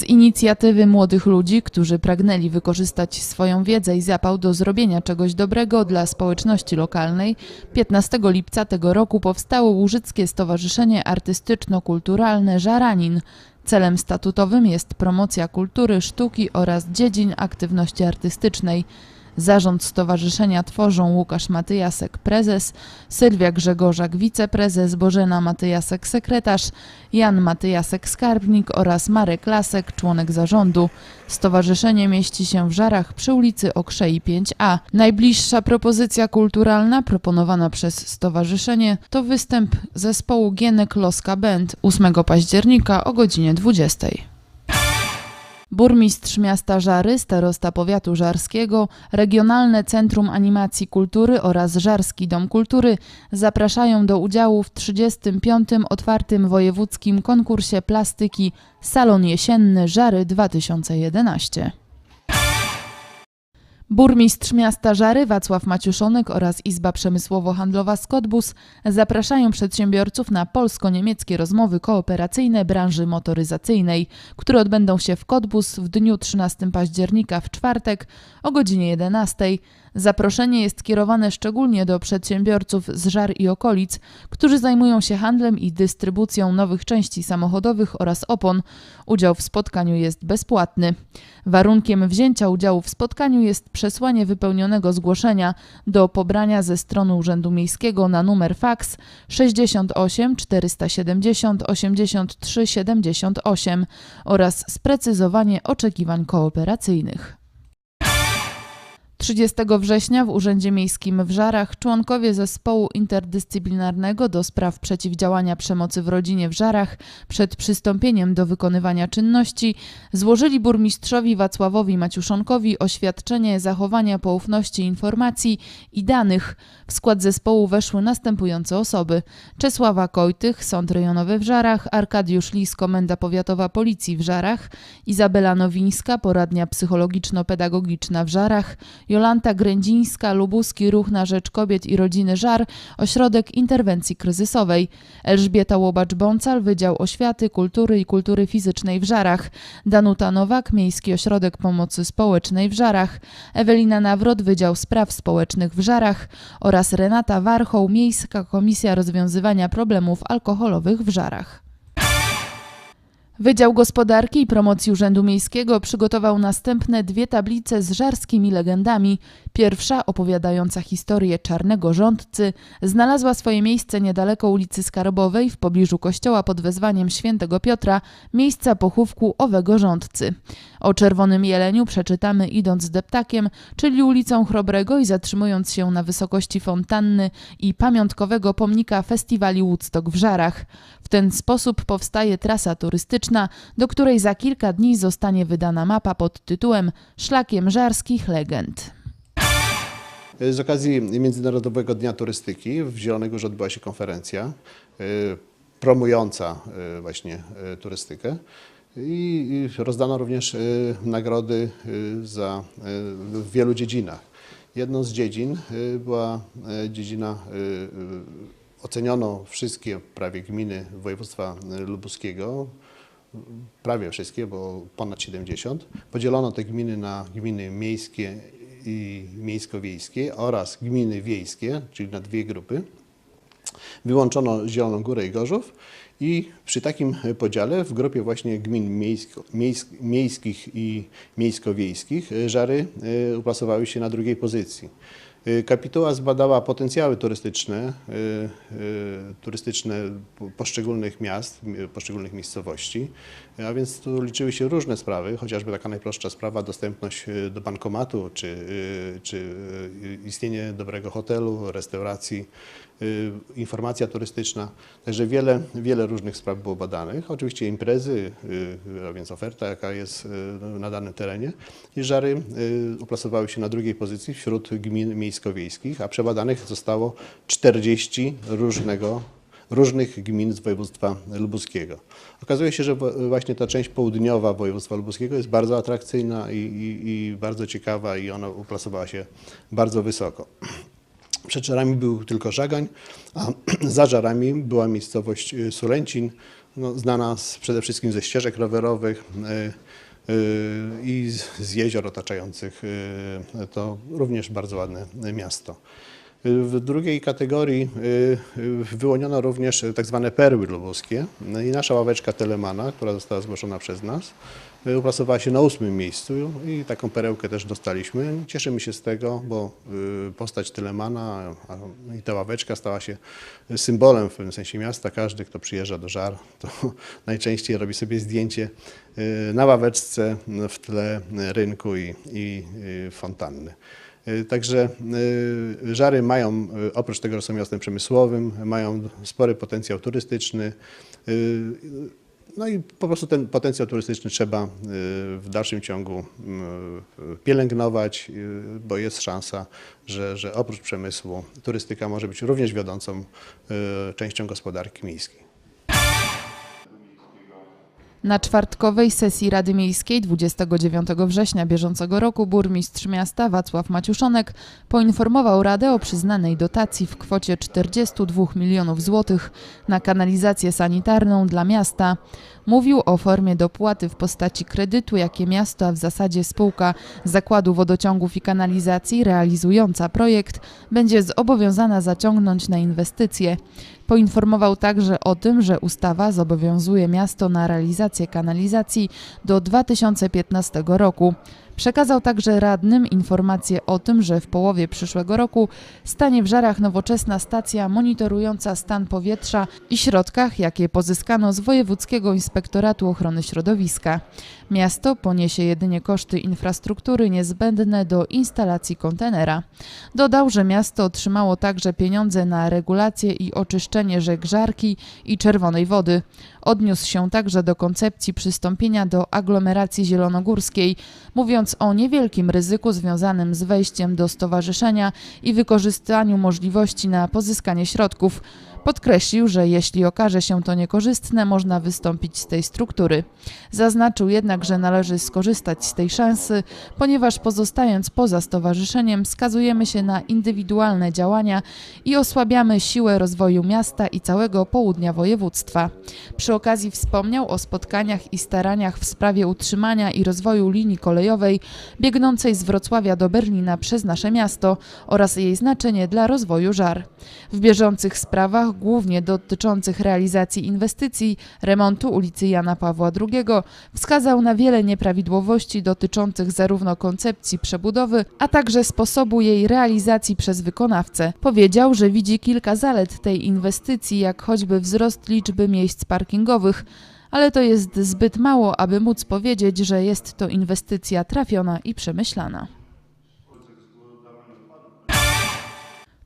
Z inicjatywy młodych ludzi, którzy pragnęli wykorzystać swoją wiedzę i zapał do zrobienia czegoś dobrego dla społeczności lokalnej, 15 lipca tego roku powstało Łużyckie Stowarzyszenie Artystyczno-Kulturalne Żaranin. Celem statutowym jest promocja kultury, sztuki oraz dziedzin aktywności artystycznej. Zarząd stowarzyszenia tworzą Łukasz Matyjasek, prezes, Sylwia Grzegorzak, wiceprezes, Bożena Matyjasek, sekretarz, Jan Matyjasek, skarbnik oraz Marek Lasek, członek zarządu. Stowarzyszenie mieści się w Żarach przy ulicy Okrzei 5A. Najbliższa propozycja kulturalna proponowana przez stowarzyszenie to występ zespołu Gienek Loska Band 8 października o godzinie 20. Burmistrz miasta Żary, starosta powiatu żarskiego, Regionalne Centrum Animacji Kultury oraz Żarski Dom Kultury zapraszają do udziału w 35. otwartym wojewódzkim konkursie plastyki Salon Jesienny Żary 2011. Burmistrz miasta Żary Wacław Maciuszonek oraz Izba Przemysłowo-Handlowa Skotbus zapraszają przedsiębiorców na polsko-niemieckie rozmowy kooperacyjne branży motoryzacyjnej, które odbędą się w Kotbus w dniu 13 października w czwartek o godzinie 11. Zaproszenie jest kierowane szczególnie do przedsiębiorców z Żar i okolic, którzy zajmują się handlem i dystrybucją nowych części samochodowych oraz opon. Udział w spotkaniu jest bezpłatny. Warunkiem wzięcia udziału w spotkaniu jest przesłanie wypełnionego zgłoszenia do pobrania ze strony Urzędu Miejskiego na numer fax 68 470 83 78 oraz sprecyzowanie oczekiwań kooperacyjnych. 30 września w Urzędzie Miejskim w Żarach członkowie zespołu interdyscyplinarnego do spraw przeciwdziałania przemocy w rodzinie w Żarach przed przystąpieniem do wykonywania czynności złożyli burmistrzowi Wacławowi Maciuszonkowi oświadczenie zachowania poufności informacji i danych. W skład zespołu weszły następujące osoby: Czesława Kojtych, Sąd Rejonowy w Żarach, Arkadiusz Lis, Komenda Powiatowa Policji w Żarach, Izabela Nowińska, Poradnia Psychologiczno-Pedagogiczna w Żarach, Jolanta Grędzińska, Lubuski Ruch na Rzecz Kobiet i Rodziny Żar, Ośrodek Interwencji Kryzysowej, Elżbieta Łobacz-Bącal, Wydział Oświaty, Kultury i Kultury Fizycznej w Żarach, Danuta Nowak, Miejski Ośrodek Pomocy Społecznej w Żarach, Ewelina Nawrot, Wydział Spraw Społecznych w Żarach. Oraz Renata Warchoł, Miejska Komisja Rozwiązywania Problemów Alkoholowych w Żarach. Wydział Gospodarki i Promocji Urzędu Miejskiego przygotował następne dwie tablice z żarskimi legendami. Pierwsza, opowiadająca historię czarnego rządcy, znalazła swoje miejsce niedaleko ulicy Skarbowej w pobliżu kościoła pod wezwaniem świętego Piotra, miejsca pochówku owego rządcy. O czerwonym jeleniu przeczytamy idąc deptakiem, czyli ulicą Chrobrego i zatrzymując się na wysokości fontanny i pamiątkowego pomnika festiwali Woodstock w Żarach. W ten sposób powstaje trasa turystyczna, do której za kilka dni zostanie wydana mapa pod tytułem Szlakiem Żarskich Legend. Z okazji Międzynarodowego Dnia Turystyki w Zielonej Górze odbyła się konferencja y, promująca y, właśnie y, turystykę i rozdano również nagrody za, w wielu dziedzinach. Jedną z dziedzin była dziedzina, oceniono wszystkie prawie gminy województwa lubuskiego, prawie wszystkie, bo ponad 70. Podzielono te gminy na gminy miejskie i miejsko-wiejskie oraz gminy wiejskie, czyli na dwie grupy. Wyłączono Zieloną Górę i Gorzów i przy takim podziale w grupie właśnie gmin miejsko, miejsk, miejskich i miejsko-wiejskich Żary y, uplasowały się na drugiej pozycji. Y, Kapituła zbadała potencjały turystyczne, y, y, turystyczne po- poszczególnych miast, mi- poszczególnych miejscowości, a więc tu liczyły się różne sprawy, chociażby taka najprostsza sprawa, dostępność do bankomatu, czy, czy istnienie dobrego hotelu, restauracji, informacja turystyczna. Także wiele, wiele różnych spraw było badanych. Oczywiście imprezy, y, a więc oferta, jaka jest y, na danym terenie. I Żary y, uplasowały się na drugiej pozycji wśród gmin miejsko-wiejskich, a przebadanych zostało 40 różnego, różnych gmin z województwa lubuskiego. Okazuje się, że właśnie ta część południowa województwa lubuskiego jest bardzo atrakcyjna i, i, i bardzo ciekawa i ona uplasowała się bardzo wysoko. Przed Żarami był tylko Żagań, a za Żarami była miejscowość y, Sulęcin no, znana z, przede wszystkim ze ścieżek rowerowych y, y, i z, z jezior otaczających. y, To również bardzo ładne miasto. W drugiej kategorii y, y, wyłoniono również tak zwane perły lubuskie i nasza ławeczka Telemana, która została zgłoszona przez nas, y, uplasowała się na ósmym miejscu i taką perełkę też dostaliśmy. Cieszymy się z tego, bo y, postać Telemana a, i ta ławeczka stała się symbolem w pewnym sensie miasta. Każdy, kto przyjeżdża do Żar, to najczęściej robi sobie zdjęcie y, na ławeczce w tle rynku i, i y, fontanny. Także Żary mają, oprócz tego, że są miastem przemysłowym, mają spory potencjał turystyczny. No i po prostu ten potencjał turystyczny trzeba y, w dalszym ciągu y, pielęgnować, y, bo jest szansa, że, że oprócz przemysłu turystyka może być również wiodącą częścią gospodarki miejskiej. Na czwartkowej sesji Rady Miejskiej 29 września bieżącego roku burmistrz miasta Wacław Maciuszonek poinformował Radę o przyznanej dotacji w kwocie 42 milionów złotych na kanalizację sanitarną dla miasta. Mówił o formie dopłaty w postaci kredytu, jakie miasto, a w zasadzie spółka Zakładu Wodociągów i Kanalizacji realizująca projekt będzie zobowiązana zaciągnąć na inwestycje. Poinformował także o tym, że ustawa zobowiązuje miasto na realizację kanalizacji do 2015 roku. Przekazał także radnym informację o tym, że w połowie przyszłego roku stanie w Żarach nowoczesna stacja monitorująca stan powietrza i środkach, jakie pozyskano z Wojewódzkiego Inspektoratu Ochrony Środowiska. Miasto poniesie jedynie koszty infrastruktury niezbędne do instalacji kontenera. Dodał, że miasto otrzymało także pieniądze na regulację i oczyszczenie rzek Żarki i Czerwonej Wody. Odniósł się także do koncepcji przystąpienia do aglomeracji zielonogórskiej, mówiąc o niewielkim ryzyku związanym z wejściem do stowarzyszenia i wykorzystaniu możliwości na pozyskanie środków. Podkreślił, że jeśli okaże się to niekorzystne, można wystąpić z tej struktury. Zaznaczył jednak, że należy skorzystać z tej szansy, ponieważ pozostając poza stowarzyszeniem, skazujemy się na indywidualne działania i osłabiamy siłę rozwoju miasta i całego południa województwa. Przy okazji wspomniał o spotkaniach i staraniach w sprawie utrzymania i rozwoju linii kolejowej biegnącej z Wrocławia do Berlina przez nasze miasto oraz jej znaczenie dla rozwoju żar. W bieżących sprawach, głównie dotyczących realizacji inwestycji, remontu ulicy Jana Pawła II, wskazał na wiele nieprawidłowości dotyczących zarówno koncepcji przebudowy, a także sposobu jej realizacji przez wykonawcę. Powiedział, że widzi kilka zalet tej inwestycji, jak choćby wzrost liczby miejsc parkingowych, ale to jest zbyt mało, aby móc powiedzieć, że jest to inwestycja trafiona i przemyślana.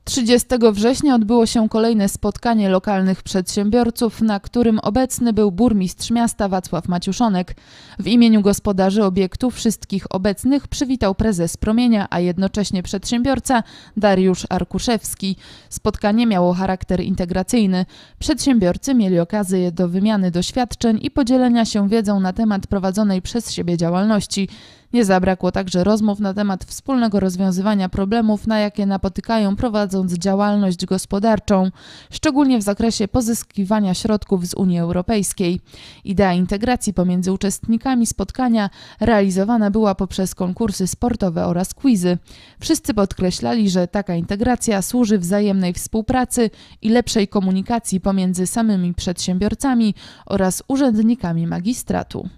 30 września odbyło się kolejne spotkanie lokalnych przedsiębiorców, na którym obecny był burmistrz miasta Wacław Maciuszonek. W imieniu gospodarzy obiektu wszystkich obecnych przywitał prezes Promienia, a jednocześnie przedsiębiorca Dariusz Arkuszewski. Spotkanie miało charakter integracyjny. Przedsiębiorcy mieli okazję do wymiany doświadczeń i podzielenia się wiedzą na temat prowadzonej przez siebie działalności. Nie zabrakło także rozmów na temat wspólnego rozwiązywania problemów, na jakie napotykają prowadząc działalność gospodarczą, szczególnie w zakresie pozyskiwania środków z Unii Europejskiej. Idea integracji pomiędzy uczestnikami spotkania realizowana była poprzez konkursy sportowe oraz quizy. Wszyscy podkreślali, że taka integracja służy wzajemnej współpracy i lepszej komunikacji pomiędzy samymi przedsiębiorcami oraz urzędnikami magistratu.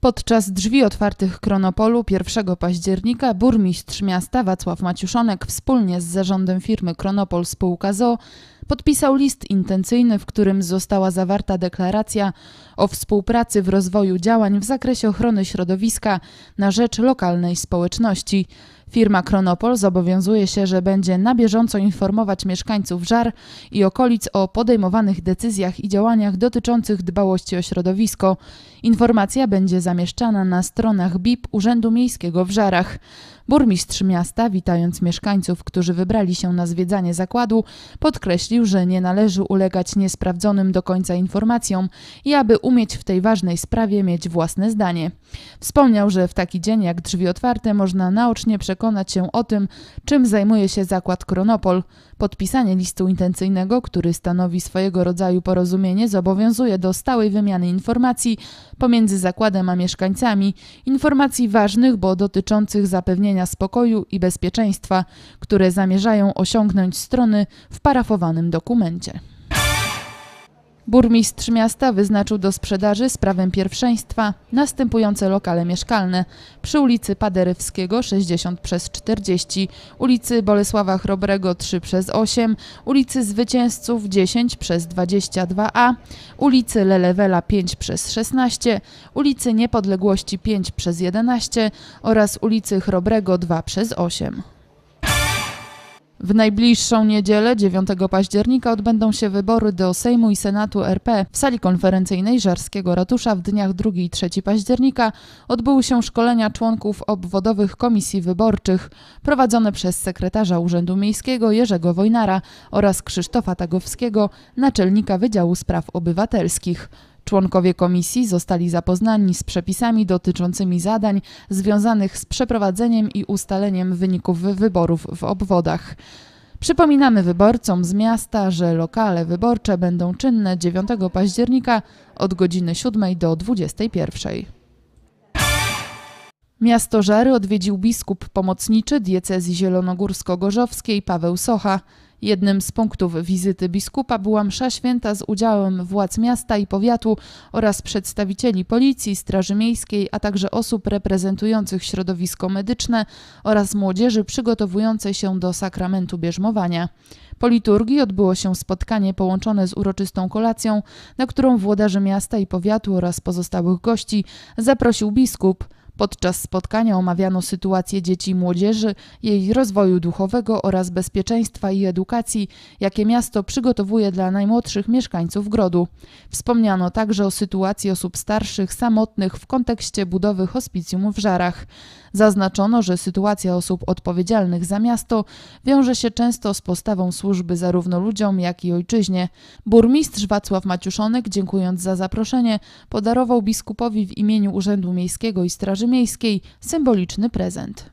Podczas drzwi otwartych Kronopolu 1 października burmistrz miasta Wacław Maciuszonek wspólnie z zarządem firmy Kronopol Spółka ZO podpisał list intencyjny, w którym została zawarta deklaracja o współpracy w rozwoju działań w zakresie ochrony środowiska na rzecz lokalnej społeczności. Firma Kronopol zobowiązuje się, że będzie na bieżąco informować mieszkańców Żar i okolic o podejmowanych decyzjach i działaniach dotyczących dbałości o środowisko. Informacja będzie zamieszczana na stronach BIP Urzędu Miejskiego w Żarach. Burmistrz miasta, witając mieszkańców, którzy wybrali się na zwiedzanie zakładu, podkreślił, że nie należy ulegać niesprawdzonym do końca informacjom i aby umieć w tej ważnej sprawie mieć własne zdanie. Wspomniał, że w taki dzień jak drzwi otwarte można naocznie przekonać się o tym, czym zajmuje się zakład Kronopol. Podpisanie listu intencyjnego, który stanowi swojego rodzaju porozumienie, zobowiązuje do stałej wymiany informacji pomiędzy zakładem a mieszkańcami, informacji ważnych, bo dotyczących zapewnienia spokoju i bezpieczeństwa, które zamierzają osiągnąć strony w parafowanym dokumencie. Burmistrz miasta wyznaczył do sprzedaży z prawem pierwszeństwa następujące lokale mieszkalne przy ulicy Paderewskiego 60 przez 40, ulicy Bolesława Chrobrego 3 przez 8, ulicy Zwycięzców 10 przez 22a, ulicy Lelewela 5 przez 16, ulicy Niepodległości 5 przez 11 oraz ulicy Chrobrego 2 przez 8. W najbliższą niedzielę, 9 października, odbędą się wybory do Sejmu i Senatu RP. W sali konferencyjnej Żarskiego Ratusza w dniach 2 i 3 października odbyły się szkolenia członków obwodowych komisji wyborczych prowadzone przez sekretarza Urzędu Miejskiego Jerzego Wojnara oraz Krzysztofa Tagowskiego, naczelnika Wydziału Spraw Obywatelskich. Członkowie komisji zostali zapoznani z przepisami dotyczącymi zadań związanych z przeprowadzeniem i ustaleniem wyników wyborów w obwodach. Przypominamy wyborcom z miasta, że lokale wyborcze będą czynne 9 października od godziny 7 do 21. Miasto Żary odwiedził biskup pomocniczy diecezji zielonogórsko-gorzowskiej Paweł Socha. Jednym z punktów wizyty biskupa była msza święta z udziałem władz miasta i powiatu oraz przedstawicieli policji, straży miejskiej, a także osób reprezentujących środowisko medyczne oraz młodzieży przygotowującej się do sakramentu bierzmowania. Po liturgii odbyło się spotkanie połączone z uroczystą kolacją, na którą włodarzy miasta i powiatu oraz pozostałych gości zaprosił biskup. Podczas spotkania omawiano sytuację dzieci i młodzieży, jej rozwoju duchowego oraz bezpieczeństwa i edukacji, jakie miasto przygotowuje dla najmłodszych mieszkańców Grodu. Wspomniano także o sytuacji osób starszych, samotnych w kontekście budowy hospicjum w Żarach. Zaznaczono, że sytuacja osób odpowiedzialnych za miasto wiąże się często z postawą służby zarówno ludziom, jak i ojczyźnie. Burmistrz Wacław Maciuszonek, dziękując za zaproszenie, podarował biskupowi w imieniu Urzędu Miejskiego i Straży Miejskiej symboliczny prezent.